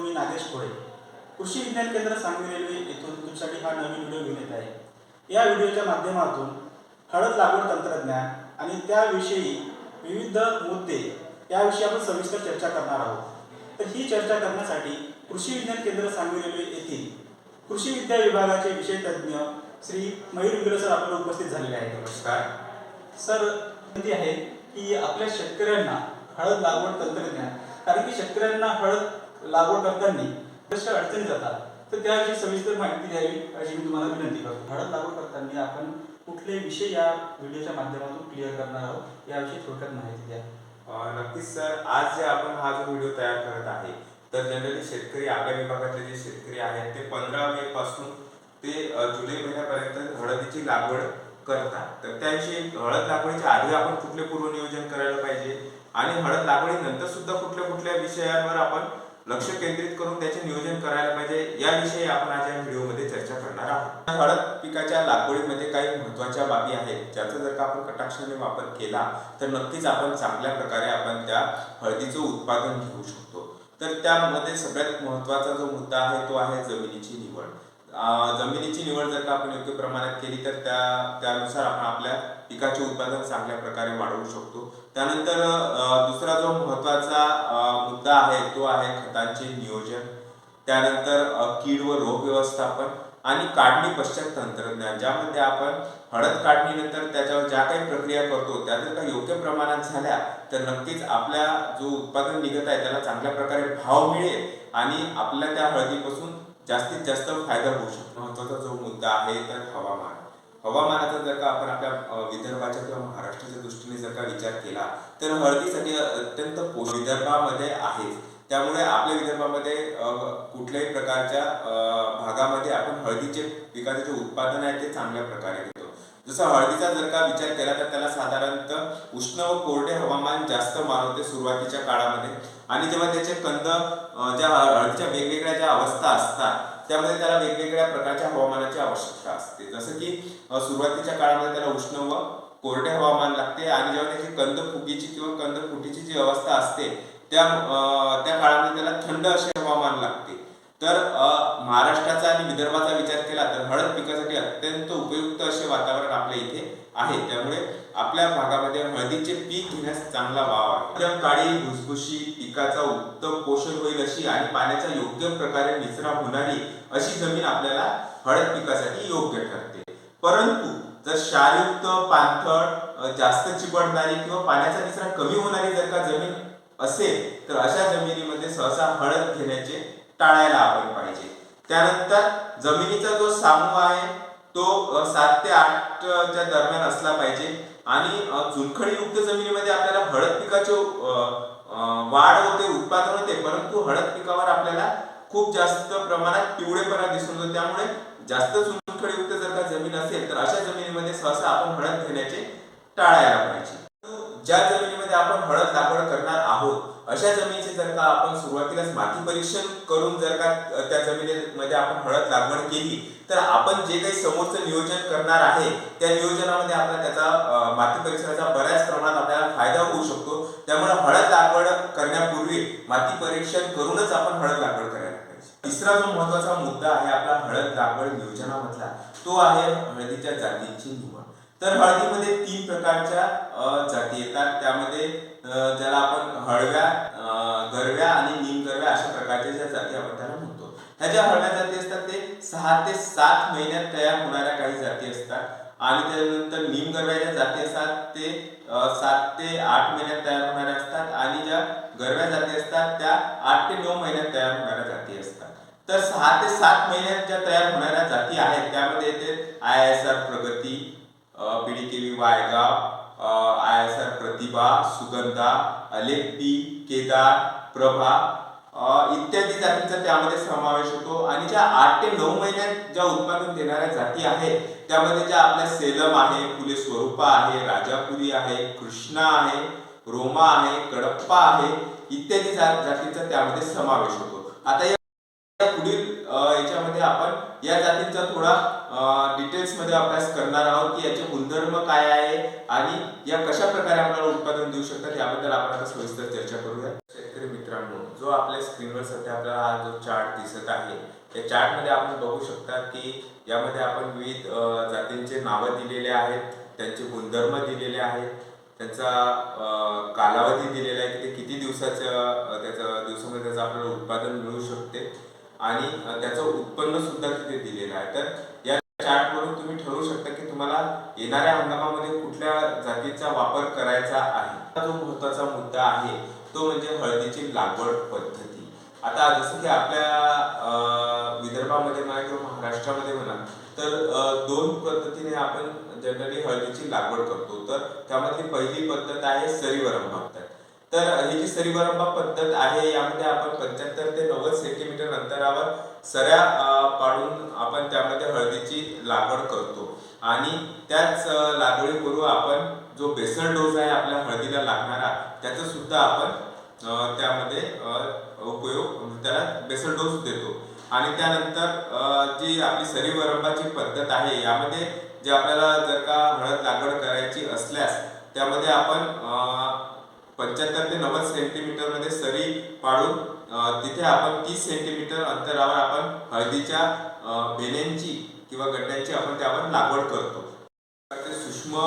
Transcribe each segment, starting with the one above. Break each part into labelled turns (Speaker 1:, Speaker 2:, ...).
Speaker 1: मी नागेश कोळे कृषी विज्ञान केंद्र सांगली रेल्वे येथून तुमच्यासाठी हा नवीन व्हिडिओ घेऊन येत आहे. या व्हिडिओच्या माध्यमातून हळद लागवड तंत्रज्ञान आणि त्याविषयी विविध मुद्दे याविषयी आपण सविस्तर चर्चा करणार आहोत. तर ही चर्चा करण्यासाठी कृषी विज्ञान केंद्र सांगली रेल्वे येथील कृषी विद्या विभागाचे विषय तज्ज्ञ श्री मयूर विग्रे सर आपल्याला उपस्थित झालेले आहेत.
Speaker 2: नमस्कार.
Speaker 1: सर आहे की आपल्या शेतकऱ्यांना हळद लागवड तंत्रज्ञान कारण की शेतकऱ्यांना हळद लागवड करताना बऱ्याचशा अडचणी जातात. तर त्याविषयी सविस्तर माहिती द्यावी अशी मी तुम्हाला विनंती करतो. हळद लागवड करताना आपण कुठले विषय या व्हिडिओच्या माध्यमातून क्लिअर करणार आहोत याविषयी थोडक्यात माहिती द्या.
Speaker 2: नक्कीच सर. आज जे आपण हा जो व्हिडिओ तयार करत आहे तर जनरली शेतकरी आपल्या विभागातले जे शेतकरी आहेत ते पंधरा मे पासून ते जुलै महिन्यापर्यंत हळदीची लागवड करतात. तर त्याविषयी हळद लागवडीच्या आधी आपण कुठले पूर्वनियोजन करायला पाहिजे आणि हळद लागवडीनंतर सुद्धा कुठल्या कुठल्या विषयांवर आपण लक्ष केंद्रित करून त्याचे नियोजन करायला पाहिजे. याविषयी आपण आज या व्हिडिओमध्ये चर्चा करणार आहोत. हळद पिकाच्या लागवडीमध्ये काही महत्त्वाच्या बाबी आहेत ज्याचा जर का आपण कटाक्षाने वापर केला तर नक्कीच आपण चांगल्या प्रकारे आपण त्या हळदीचं उत्पादन घेऊ शकतो. तर त्यामध्ये सगळ्यात महत्त्वाचा जो मुद्दा आहे तो आहे जमिनीची निवड. जमिनीची निवड जर का आपण योग्य प्रमाणात केली तर त्या त्यानुसार आपण आपल्या पिकाचे उत्पादन चांगल्या प्रकारे वाढवू शकतो. त्यानंतर दुसरा जो महत्त्वाचा मुद्दा आहे तो आहे खतांचे नियोजन. त्यानंतर कीड व रोग व्यवस्थापन आणि काढणी पश्चात तंत्रज्ञान ज्यामध्ये आपण हळद काढणीनंतर त्याच्यावर ज्या काही प्रक्रिया करतो त्या जर का योग्य प्रमाणात झाल्या तर नक्कीच आपल्या जो उत्पादन निघत आहे त्याला चांगल्या प्रकारे भाव मिळेल आणि आपल्या त्या हळदीपासून जास्तीत जास्त फायदा होऊ शकतो. महत्त्वाचा जो मुद्दा आहे तर हवामान. हवामानाचा जर का आपण आपल्या विदर्भाच्या किंवा महाराष्ट्राच्या दृष्टीने जर का विचार केला तर हळदीसाठी अत्यंत विदर्भामध्ये आहेच त्यामुळे आपल्या विदर्भामध्ये कुठल्याही प्रकारच्या भागामध्ये आपण हळदीचे पिकाचे जे उत्पादन आहे ते चांगल्या प्रकारे घेतो. जसं हळदीचा जर का विचार केला तर त्याला साधारणतः उष्ण व कोरडे हवामान जास्त मानवते सुरुवातीच्या काळामध्ये. आणि जेव्हा त्याचे कंद ज्या हळदीच्या वेगवेगळ्या ज्या अवस्था असतात त्यामध्ये त्याला वेगवेगळ्या प्रकारच्या हवामानाची आवश्यकता असते. जसं की सुरुवातीच्या काळामध्ये त्याला उष्ण व कोरडे हवामान लागते आणि जेव्हा त्याची कंद फुगीची किंवा कंद फुटीची जी अवस्था असते त्या त्या काळामध्ये त्याला थंड असे हवामान लागते. तर महाराष्ट्राचा आणि विदर्भाचा विचार केला तर हळद पिकासाठी अत्यंत उपयुक्त असे वातावरण आपल्या इथे आहे. त्यामुळे आपल्या भागामध्ये हळदीचे पीक घेण्यास चांगला वाव आहे. काळी भुसभुशी पिकाचा उत्तम पोषण होईल अशी आणि पाण्याचा योग्य प्रकारे निचरा होणारी अशी जमीन आपल्याला हळद पिकासाठी योग्य ठरते. परंतु जर क्षारयुक्त पाणथळ जास्त चिबडणारी किंवा पाण्याचा निचरा कमी होणारी जर का जमीन असेल तर अशा जमिनीमध्ये सहसा हळद घेण्याचे टाळायला आपण पाहिजे. त्यानंतर जमिनीचा जो सामू आहे तो सात ते आठ च्या दरम्यान असला पाहिजे. आणि चुनखडीयुक्त जमिनीमध्ये आपल्याला हळद पिकाचे वाढ होते उत्पादन होते परंतु हळद पिकावर आपल्याला खूप जास्त प्रमाणात पिवळेपणा दिसून येतो. त्यामुळे जास्त चुनखडीयुक्त जर का जमीन असेल तर अशा जमिनीमध्ये सहसा आपण हळद घेण्याचे टाळायला पाहिजे. ज्या जमिनीमध्ये आपण हळद लागवड करणार आहोत अशा जमिनीचे जर का आपण सुरुवातीलाच माती परीक्षण करून जर का त्या जमिनीमध्ये आपण हळद लागवड केली तर आपण जे काही समोरचं नियोजन करणार आहे त्या नियोजनामध्ये आपला त्याचा माती परीक्षणाचा बऱ्याच प्रमाणात आपल्याला फायदा होऊ शकतो. त्यामुळे हळद लागवड करण्यापूर्वी माती परीक्षण करूनच आपण हळद लागवड करायला पाहिजे. तिसरा जो महत्त्वाचा मुद्दा आहे आपला हळद लागवड नियोजनामधला तो आहे हळदीच्या जातींची निवड. तर हळदीमध्ये तीन प्रकारच्या जाती येतात. त्यामध्ये ज्याला आपण हळव्या गरव्या आणि निमगरव्या अशा प्रकारच्या ज्या जाती आपण त्याला म्हणतो. ह्या ज्या हळव्या जाती असतात ते सहा ते सात महिन्यात तयार होणाऱ्या काही जाती असतात. आणि त्यानंतर निमगरव्या ज्या जाती असतात ते सात ते आठ महिन्यात तयार होणाऱ्या असतात. आणि ज्या गरव्या जाती असतात त्या आठ ते नऊ महिन्यात तयार होणाऱ्या जाती असतात. तर सहा ते सात महिन्यात ज्या तयार होणाऱ्या जाती आहेत त्यामध्ये येते आय एस आर प्रगती पिढी केवी वायगाव आय एस आर प्रतिभा सुगंधा अलेप्पी केदार प्रभा इत्यादी जातींचा त्यामध्ये समावेश होतो. आणि ज्या आठ ते नऊ महिन्यात ज्या उत्पादन देणाऱ्या जाती आहेत त्यामध्ये ज्या आपल्या सेलम आहे फुले स्वरूपा आहे राजापुरी आहे कृष्णा आहे रोमा आहे कडप्पा आहे इत्यादी जातींचा त्यामध्ये समावेश होतो. आता या पुढील याच्यामध्ये आपण या जातींचा थोडा डिटेल्समध्ये अभ्यास करणार आहोत की याचे गुणधर्म काय आहे आणि या कशा प्रकारे आपल्याला उत्पादन देऊ शकतात याबद्दल आपण आता सविस्तर चर्चा करूया. शेतकरी मित्रांनो जो आपल्या स्क्रीनवर सध्या आपल्याला हा जो चार्ट दिसत आहे या चार्टमध्ये आपण बघू शकता की यामध्ये आपण विविध जातींचे नावं दिलेले आहेत त्यांचे गुणधर्म दिलेले आहेत त्यांचा कालावधी दिलेला आहे की ते किती दिवसाचं त्याचं दिवसामध्ये त्याचं आपल्याला उत्पादन मिळू शकते आणि त्याचं उत्पन्न सुद्धा तिथे दिलेलं आहे. तर या चार्टवरून तुम्ही ठरवू शकता की तुम्हाला येणाऱ्या हंगामामध्ये कुठल्या जातीचा वापर करायचा आहे. हा जो महत्त्वाचा मुद्दा आहे तो म्हणजे हळदीची लागवड पद्धती. आता जसं की आपल्या अ, विदर्भामध्ये म्हणा किंवा महाराष्ट्रामध्ये म्हणा तर दोन पद्धतीने आपण जनरली हळदीची लागवड करतो. तर त्यामधली पहिली पद्धत आहे सरीवरम पद्धत तर ही जी सरीवरंबा पद्धत आहे यामध्ये आपण पंच्याहत्तर ते नव्वद सेंटीमीटर अंतरावर सऱ्या पाडून आपण त्यामध्ये हळदीची लागवड करतो. आणि त्याच अ, लागवडीपूर्वी आपण जो बेसल डोस आहे आपल्या हळदीला लागणारा त्याचा सुद्धा आपण त्यामध्ये उपयोग त्याला बेसल डोस देतो. आणि त्यानंतर जी आपली सरीवरंबाची पद्धत आहे यामध्ये जे आपल्याला जर का हळद लागवड करायची असल्यास त्यामध्ये आपण पंच्याहत्तर ते नव्वद सेंटीमीटरमध्ये सरी पाडून तिथे आपण तीस सेंटीमीटर अंतरावर आपण हळदीच्या अ, किंवा गड्ड्यांची आपण त्यावर लागवड करतो. सूक्ष्म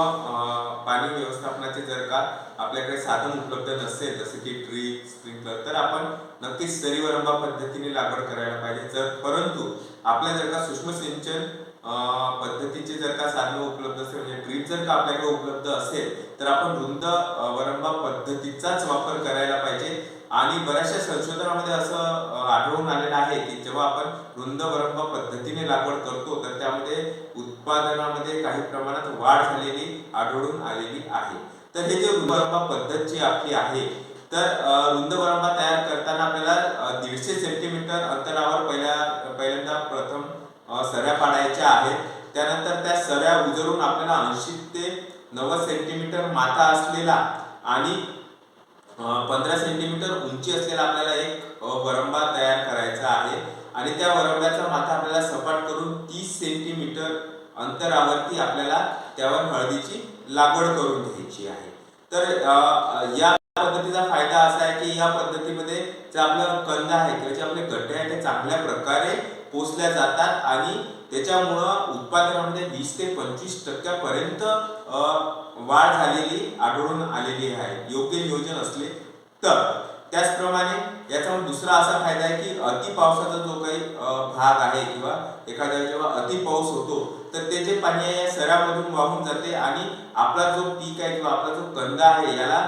Speaker 2: पाणी व्यवस्थापनाचे जर का आपल्याकडे साधन उपलब्ध नसेल जसे की ट्री स्प्रिंकलर तर आपण नक्कीच सरीवरंबा पद्धतीने लागवड करायला पाहिजे. जर परंतु आपल्या जर का सूक्ष्म सिंचन पद्धतीचे जर का साधनं उपलब्ध असेल म्हणजे ड्रीप जर का आपल्याकडे उपलब्ध असेल तर आपण रुंद वरंबा पद्धतीचाच वापर करायला पाहिजे. आणि बऱ्याचशा संशोधनामध्ये असं आढळून आलेलं आहे की जेव्हा आपण रुंद वरंबा पद्धतीने लागवड करतो तर त्यामध्ये उत्पादनामध्ये काही प्रमाणात वाढ झालेली आढळून आलेली आहे. तर हे जे रुंदवरंबा पद्धत जी आपली आहे तर अ, रुंद वरंबा तयार करताना आपल्याला दीडशे सेंटीमीटर अंतरावर पहिल्या पहिल्यांदा प्रथम सऱ्या पाडायच्या आहेत. त्यानंतर त्या सऱ्या उजळून आपल्याला ऐंशी ते नव्वद सेंटीमीटर माथा असलेला आणि पंधरा सेंटीमीटर उंची असलेला आपल्याला एक वरंबा तयार करायचा आहे. आणि त्या वरंब्याचा माथा आपल्याला सपाट करून तीस सेंटीमीटर अंतरावरती आपल्याला त्यावर हळदीची लागवड करून घ्यायची आहे. तर या पद्धतीचा फायदा असा आहे की या पद्धतीमध्ये जे आपलं कंद आहे किंवा जे आपले गड्डे आहेत ते चांगल्या प्रकारे पोचल्या जातात आणि त्याच्यामुळं उत्पादनामध्ये वीस ते पंचवीस टक्क्यापर्यंत वाढ झालेली आढळून आलेली आहे. योग्य नियोजन असले तर. त्याचप्रमाणे याचा दुसरा असा फायदा आहे की अति पावसाचा जो काही भाग आहे किंवा एखाद्या जेव्हा अति पाऊस होतो तर ते जे पाणी आहे या सऱ्यामधून वाहून जाते आणि आपला जो पीक आहे किंवा आपला जो कंद आहे याला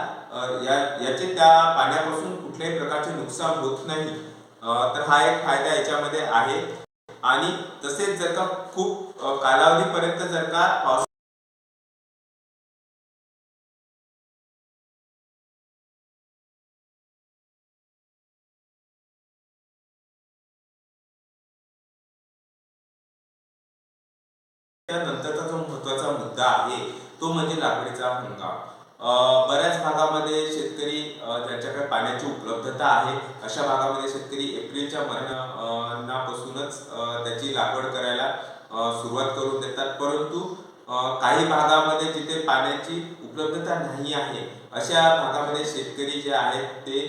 Speaker 2: या याचे त्या पाण्यापासून कुठल्याही प्रकारचे नुकसान होत नाही. तर हा एक फायदा याच्यामध्ये आहे. आणि तसेच जर का खूप कालावधीपर्यंत जर का पाऊस त्यानंतरचा जो महत्त्वाचा मुद्दा आहे तो म्हणजे लाकडीचा हंगाम. बऱ्याच भागामध्ये शेतकरी ज्यांच्याकडे पाण्याची उपलब्धता आहे अशा भागामध्ये शेतकरी एप्रिलच्या महिन्यापासूनच त्याची लागवड करायला सुरुवात करून देतात. परंतु काही भागामध्ये जिथे पाण्याची उपलब्धता नाही आहे अशा भागामध्ये शेतकरी जे आहेत ते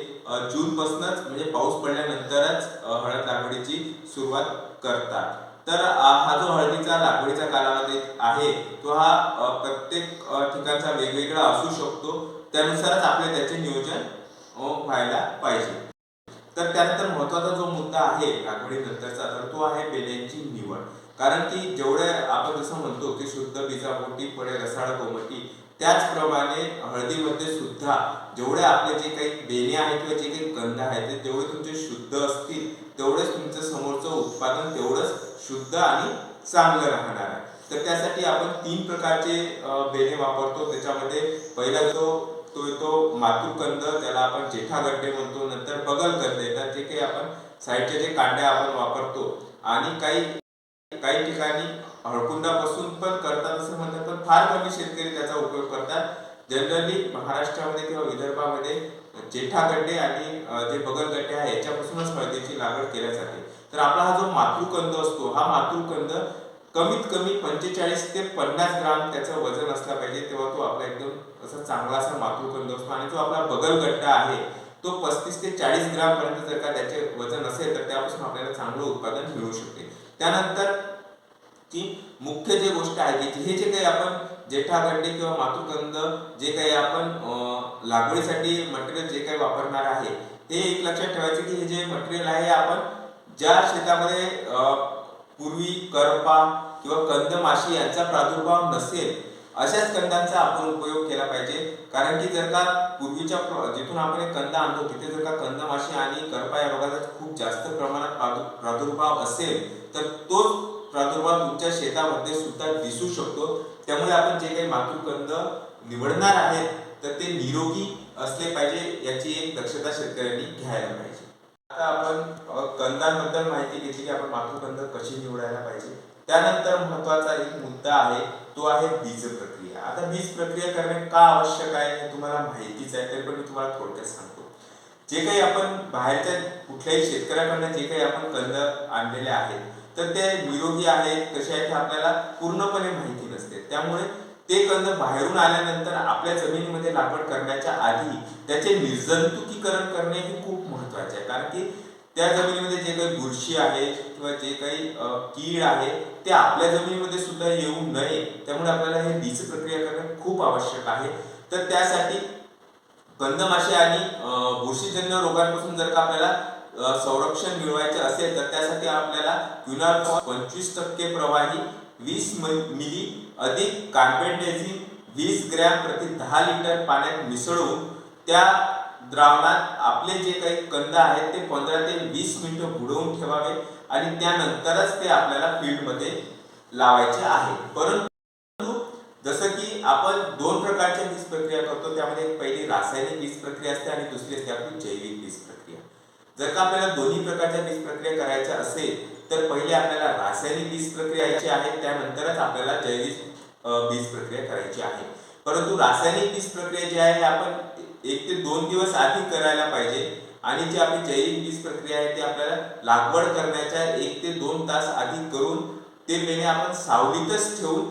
Speaker 2: जूनपासूनच म्हणजे पाऊस पडल्यानंतरच हळद लागवडीची सुरुवात करतात. तर हा जो हळदीचा लागवडीचा कालावधी आहे तो हा प्रत्येक ठिकाणचा वेगवेगळा असू शकतो. त्यानुसारच आपले त्याचे नियोजन व्हायला पाहिजे. तर त्यानंतर महत्त्वाचा जो मुद्दा आहे लागवडीनंतरचा तर तो आहे बेल्यांची निवड. कारण की जेवढे आपण जसं म्हणतो की शुद्ध बीजापोटी पडे रसाळ कोमटी त्याचप्रमाणे हळदीमध्ये सुद्धा जेवढे आपले जे काही बेणे आहेत किंवा जे काही गंध आहेत ते तेवढे तुमचे शुद्ध असतील तेवढेच तुमचं समोरचं उत्पादन तेवढंच शुद्ध आणि चांगलं राहणार आहे. तर त्यासाठी आपण तीन प्रकारचे बेणे वापरतो. त्याच्यामध्ये पहिला जो तो येतो मातृकंद त्याला आपण जेठा गड्डे म्हणतो. नंतर बगल कंद येतात जे काही आपण साईडचे जे कांड्या आपण वापरतो. आणि काही काही ठिकाणी हळकुंडापासून पण करतात असं म्हणतात पण फार कमी शेतकरी त्याचा उपयोग करतात. जनरली महाराष्ट्रामध्ये किंवा विदर्भामध्ये जेठा गड्डे आणि जे बगल गड्डे आहे याच्यापासूनच हळदीची लागवड केल्या जाते तर आपला हा जो मातृकंद असतो हा मातृकंद कमीत कमी पंचेचाळीस ते पन्नास ग्राम त्याचं वजन असला पाहिजे तेव्हा तो आपला एकदम असा चांगला असा मातृकंद असतो. आणि जो आपला बगल गड्डा आहे तो पस्तीस ते चाळीस ग्राम पर्यंत जर का त्याचे वजन असेल तर त्यापासून आपल्याला चांगलं उत्पादन मिळू शकते. त्यानंतर ची मुख्य जे गोष्ट आहे की हे जे काही आपण जेठागड्डे किंवा मातुकंद जे काही आपण लागवडीसाठी मटेरियल जे काही वापरणार आहे ते एक लक्षात ठेवायचं की हे जे मटेरियल आहे आपण ज्या शेतामध्ये पूर्वी करपा किंवा कंद माशी यांचा प्रादुर्भाव नसेल अशाच कंदांचा आपण उपयोग केला पाहिजे. कारण की जर का पूर्वीच्या जिथून आपण एक कंद आणतो तिथे जर का कंदमाशी आणि करपा या रोगाचा खूप जास्त प्रमाणात प्रादुर्भाव असेल तर तोच प्रादुर्भाव तुमच्या शेतामध्ये सुद्धा दिसू शकतो. त्यामुळे आपण जे काही मातृकंद निवडणार आहेत तर ते निरोगी असले पाहिजे याची एक दक्षता शेतकऱ्यांनी घ्यायला पाहिजे. आता आपण कंदांबद्दल माहिती घेतली की आपण मातृकंद कशी निवडायला पाहिजे. त्यानंतर महत्त्वाचा एक मुद्दा आहे तो आहे बीज प्रक्रिया. आता बीज प्रक्रिया करणे का आवश्यक आहे हे तुम्हाला माहितीच आहे तरी पण मी तुम्हाला थोडक्यात सांगतो. जे काही आपण बाहेरच्या कुठल्याही शेतकऱ्याकडनं जे काही आपण कंद आणलेले आहेत तर ते निरोगी आहेत कसे आहेत हे आपल्याला पूर्णपणे माहिती नसते. त्यामुळे ते कंद बाहेरून आल्यानंतर आपल्या जमिनीमध्ये लागवड करण्याच्या आधी त्याचे निर्जंतुकीकरण करणे हे खूप महत्त्वाचे आहे. कारण की त्या जमिनीमध्ये जे काही बुरशी आहे किंवा जे काही कीड आहे ते आपल्या जमिनीमध्ये सुद्धा येऊ नये. त्यामुळे आपल्याला हे बीज प्रक्रिया करणे खूप आवश्यक आहे. तर त्यासाठी कंदमाशी आणि बुरशीजन्य रोगांपासून जर का आपल्याला संरक्षण मिळवायचे असेल तर त्यासाठी आपल्याला क्युनार पंचवीस टक्के प्रवाही वीस मिली अधिक कार्बेंडेझिन वीस ग्रॅम प्रति दहा लिटर पाण्यात मिसळून त्या द्रावणात आपले जे काही कंद आहेत ते पंधरा ते वीस मिनिटं बुडवून ठेवावे आणि त्यानंतरच ते आपल्याला फील्डमध्ये लावायचे आहे. परंतु जसं की आपण दोन प्रकारच्या वीज प्रक्रिया करतो त्यामध्ये एक पहिली रासायनिक वीज प्रक्रिया असते आणि दुसरी असते आपली जैविक वीज प्रक्रिया जर का आपल्याला दोन्ही प्रकारच्या बीज प्रक्रिया करायच्या असेल तर पहिले आपल्याला रासायनिक बीज प्रक्रिया यायची आहे त्यानंतरच आपल्याला जैविक बीज प्रक्रिया करायची आहे. परंतु रासायनिक बीज प्रक्रिया जी आहे आपण एक ते दोन दिवस आधी करायला पाहिजे. आणि जी आपली जैविक बीज प्रक्रिया आहे ती आपल्याला लागवड करण्याच्या एक ते दोन तास आधी करून ते मेने आपण सावलीतच ठेवून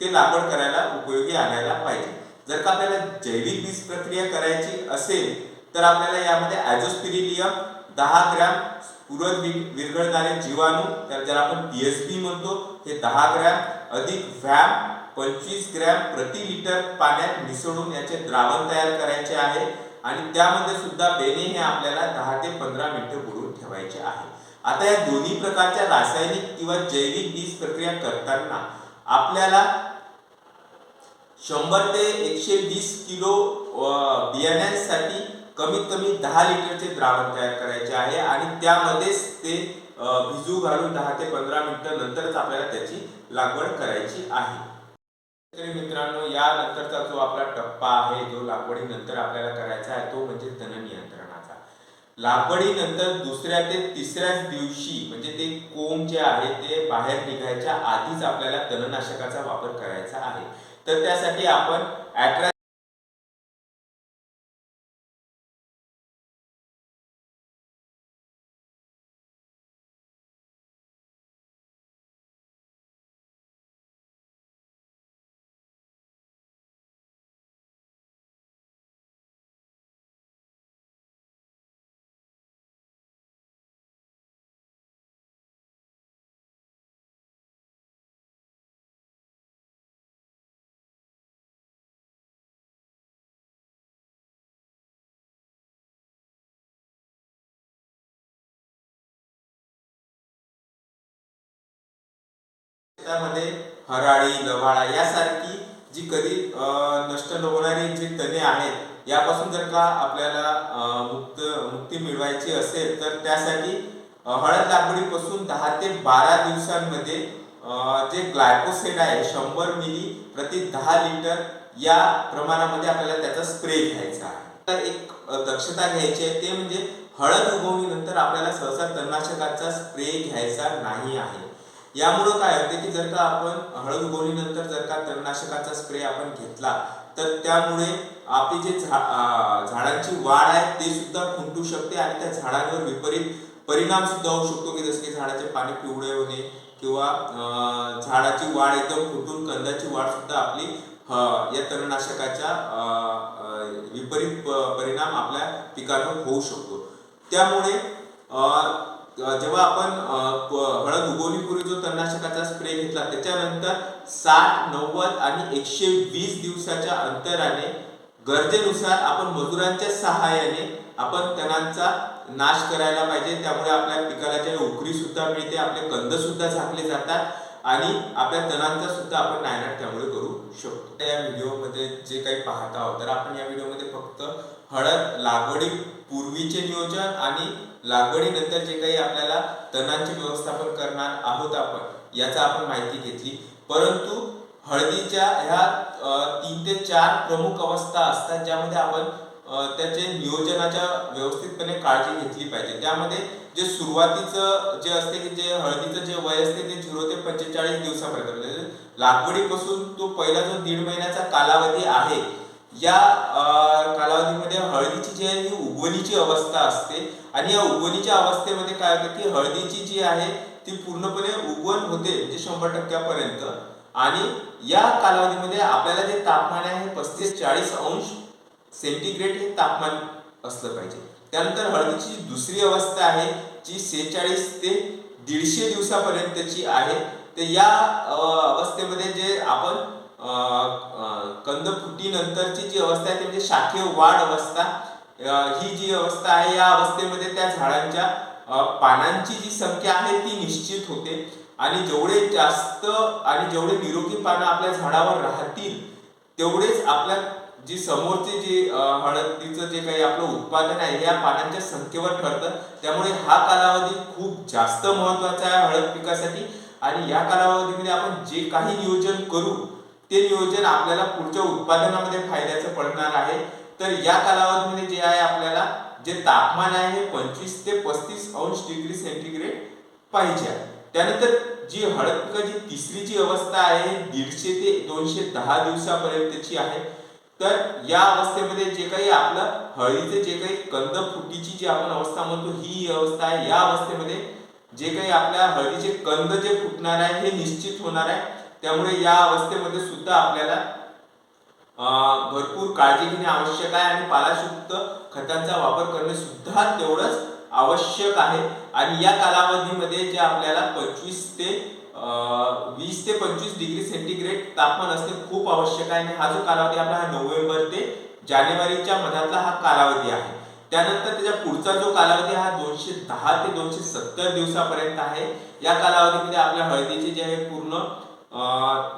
Speaker 2: ते लागवड करायला उपयोगी आणायला पाहिजे. जर का आपल्याला जैविक बीज प्रक्रिया करायची असेल तर आपल्याला यामध्ये ॲझोस्पिरिलियम दहा ग्रॅम पुरत विरघळणारे जीवाणू त्याला ज्याला आपण पीएसबी म्हणतो हे दहा ग्रॅम अधिक व्हॅम पंचवीस ग्रॅम प्रति लिटर पाण्यात मिसळून याचे द्रावण तयार करायचे आहे. आणि त्यामध्ये सुद्धा बेने हे आपल्याला दहा ते पंधरा मिनिटं बुडवून ठेवायचे आहे. आता या दोन्ही प्रकारच्या रासायनिक किंवा जैविक बीज प्रक्रिया करताना आपल्याला शंभर ते एकशे वीस किलो बियाण्यांसाठी कमीत कमी दहा लिटरचे द्रावण तयार करायचे आहे आणि त्यामध्येच ते भिजू घालून दहा ते पंधरा मिनिटं नंतरच आपल्याला त्याची लागवड करायची आहे. शेतकरी मित्रांनो यानंतरचा जो आपला टप्पा आहे जो लागवडीनंतर आपल्याला करायचा आहे तो म्हणजे तण नियंत्रणाचा. लागवडीनंतर दुसऱ्या ते तिसऱ्याच दिवशी म्हणजे ते कोंब जे आहे ते बाहेर निघायच्या आधीच आपल्याला तणनाशकाचा वापर करायचा आहे. तर त्यासाठी आपण शेतामध्ये हराळी गव्हाळा यासारखी जी कधी नष्ट न होणारी जी तणे आहेत यापासून जर का आपल्याला मुक्त मुक्ती मिळवायची असेल तर त्यासाठी हळद लागवडीपासून दहा ते बारा दिवसांमध्ये जे ग्लायकोसेट आहे शंभर मिली प्रति दहा लिटर या प्रमाणामध्ये आपल्याला त्याचा स्प्रे घ्यायचा आहे. तर एक दक्षता घ्यायची आहे ते म्हणजे हळद उगवणीनंतर आपल्याला सहसा तणनाशकाचा स्प्रे घ्यायचा नाही आहे. यामुळं काय होते की जर का आपण हळद नंतर जर का तणनाशकाचा स्प्रे आपण घेतला तर त्यामुळे आपली जे झाडांची वाढ आहे ते सुद्धा खुंटू शकते आणि त्या झाडांवर विपरीत परिणाम सुद्धा होऊ शकतो की जसं की झाडाचे पाणी पिवळे होणे किंवा अं, झाडाची वाढ एकदम फुटून कंदाची वाढ सुद्धा आपली या तणनाशकाच्या अं, विपरीत परिणाम आपल्या पिकांवर होऊ शकतो. त्यामुळे अं, जेव्हा आपण हळद उगवणीपूर्वी जो तणनाशकाचा स्प्रे घेतला त्याच्यानंतर साठ नव्वद आणि एकशे वीस दिवसाच्या अंतराने गरजेनुसार आपण मजुरांच्या सहाय्याने आपण तणांचा नाश करायला पाहिजे. त्यामुळे आपल्या पिकाला जे उकरी सुद्धा मिळते आपले कंद सुद्धा झाकले जातात. आणि आपल्या तणांचा सुद्धा आपण नायनाट त्यामुळे करू शकतो. या व्हिडिओमध्ये जे काही पाहत आहोत तर आपण या व्हिडिओमध्ये फक्त हळद लागवडी पूर्वीचे नियोजन आणि लागवडीनंतर जे काही आपल्याला तणांचे व्यवस्थापन करणार आहोत आपण याचा आपण माहिती घेतली. परंतु हळदीच्या ह्या तीन ते चार प्रमुख अवस्था असतात ज्यामध्ये आपण त्याचे नियोजनाच्या व्यवस्थितपणे काळजी घेतली पाहिजे. त्यामध्ये जे सुरुवातीचं जे असते की जे हळदीचं जे वय असते ते झिरो ते पंचेचाळीस दिवसापर्यंत. म्हणजे लागवडीपासून तो पहिला जो दीड महिन्याचा कालावधी आहे या कालावधीमध्ये हळदीची जी आहे ही उगवणीची अवस्था असते. आणि या उगवणीच्या अवस्थेमध्ये काय होतं की हळदीची जी आहे ती पूर्णपणे उगवण होते म्हणजे शंभर टक्क्यापर्यंत. आणि या कालावधीमध्ये आपल्याला जे तापमान आहे पस्तीस चाळीस अंश सेंटीग्रेड हे तापमान असलं पाहिजे. त्यानंतर हळदीची दुसरी अवस्था आहे जी सेहेचाळीस ते दीडशे दिवसापर्यंतची आहे. तर या अवस्थेमध्ये जे आपण कंदफुटीनंतरची जी अवस्था आहे ती म्हणजे शाखीय वाढ अवस्था ही जी अवस्था आहे या अवस्थेमध्ये त्या झाडांच्या पानांची जी संख्या आहे ती निश्चित होते. आणि जेवढे जास्त आणि जेवढे निरोगी पानं आपल्या झाडावर राहतील तेवढेच आपल्या जी समोरचे जे हळदीचं जे काही आपलं उत्पादन आहे या पानांच्या संख्येवर ठरतं. त्यामुळे हा कालावधी खूप जास्त महत्त्वाचा आहे हळद पिकासाठी. आणि या कालावधीमध्ये आपण जे काही नियोजन करू ते नियोजन आपल्याला पुढच्या उत्पादनामध्ये फायद्याचं पडणार आहे. तर या कालावधीमध्ये जे आहे आपल्याला जे तापमान आहे हे पंचवीस ते पस्तीस अंश डिग्री सेंटीग्रेड पाहिजे आहे. त्यानंतर जी हळद पिकाची तिसरी जी अवस्था आहे दीडशे ते दोनशे दहा दिवसापर्यंतची आहे. तर या अवस्थेमध्ये जे काही आपलं हळदीचे जे काही कंद फुटीची जी आपण अवस्था म्हणतो ही अवस्था आहे. या अवस्थेमध्ये जे काही आपल्या हळदीचे कंद जे फुटणार आहे हे निश्चित होणार आहे. त्यामुळे या अवस्थेमध्ये सुद्धा आपल्याला भरपूर काळजी घेणे आवश्यक आहे आणि पालाशुद्ध खतांचा वापर करणे सुद्धा तेवढंच आवश्यक आहे. आणि या कालावधीमध्ये जे आपल्याला पंचवीस ते वीस ते पंचवीस डिग्री सेंटीग्रेड तापमान असणे खूप आवश्यक आहे. आणि हा जो कालावधी आपला हा नोव्हेंबर ते जानेवारीच्या मधातला हा कालावधी आहे. त्यानंतर त्याच्या पुढचा जो कालावधी हा दोनशे दहा ते दोनशे सत्तर दिवसापर्यंत आहे. या कालावधीमध्ये आपल्या हळदीचे जे आहे पूर्ण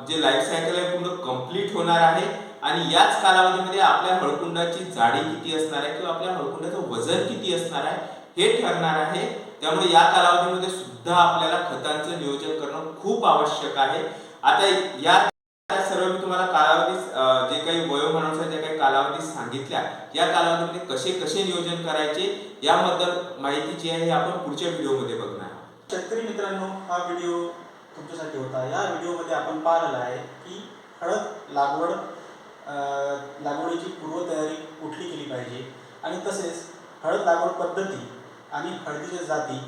Speaker 2: जे लाईफ सायकल आहे पूर्ण कंप्लीट होणार आहे. आणि याच कालावधीमध्ये आपल्या हळकुंडाची जाडी किती असणार आहे किंवा आपल्या हळकुंडाचं वजन किती असणार आहे हे ठरणार आहे. त्यामुळे या कालावधीमध्ये सुद्धा आपल्याला खतांचं नियोजन करणं खूप आवश्यक आहे. आता या सर्व मी तुम्हाला कालावधी जे काही वयोमानानुसार जे काही कालावधी सांगितल्या या कालावधीमध्ये कसे कसे नियोजन करायचे याबद्दल माहिती जी आहे हे आपण पुढच्या व्हिडिओमध्ये बघणार
Speaker 1: शेतकरी मित्रांनो हा व्हिडिओ तुमच्यासाठी होता. या व्हिडिओमध्ये आपण पाहिलेला आहे की हळद लागवड लागवडीची पूर्वतयारी कुठली केली पाहिजे? आणि तसेच हळद लागवड पद्धती आणि हळदीच्या जाती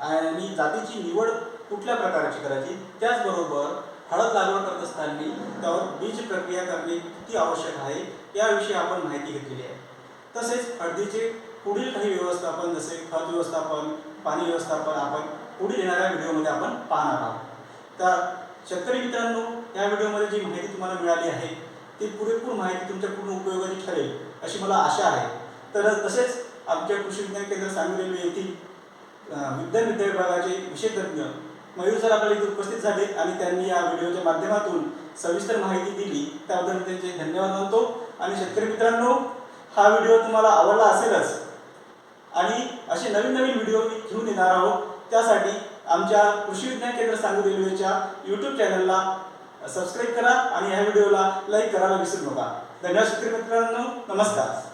Speaker 1: आणि जातीची निवड कुठल्या प्रकारची करायची? त्याचबरोबर हळद लागवड करत असताना त्यावर बीज प्रक्रिया करणे किती आवश्यक आहे याविषयी आपण माहिती घेतलेली आहे. तसेच हळदीचे पुढील काही व्यवस्थापन जसे खत व्यवस्थापन पाणी व्यवस्थापन आपण पुढील येणाऱ्या व्हिडिओमध्ये आपण पाहणार आहोत. तर शेतकरी मित्रांनो या व्हिडिओमध्ये जी माहिती तुम्हाला मिळाली आहे ती पुरेपूर माहिती तुमच्या पूर्ण उपयोगाची ठरेल अशी मला आशा आहे. तर तसेच आमच्या कृषी विज्ञान केंद्र सांगलीले रेल्वे येथील विज्ञान विद्या विभागाचे विषयतज्ञ मयूर सर आपल्या इथे उपस्थित झाले आणि त्यांनी या व्हिडिओच्या माध्यमातून सविस्तर माहिती दिली. त्याबद्दल त्यांचे धन्यवाद मानतो. आणि शेतकरी मित्रांनो हा व्हिडिओ तुम्हाला आवडला असेलच आणि असे नवीन नवीन व्हिडिओ मी घेऊन येणार आहोत. त्यासाठी आमच्या कृषी विज्ञान केंद्र सांगली रेल्वेच्या यूट्यूब चॅनलला सबस्क्राईब करा आणि ह्या व्हिडिओला लाईक करायला विसरू नका. धन्यवाद शेतकरी मित्रांनो. नमस्कार.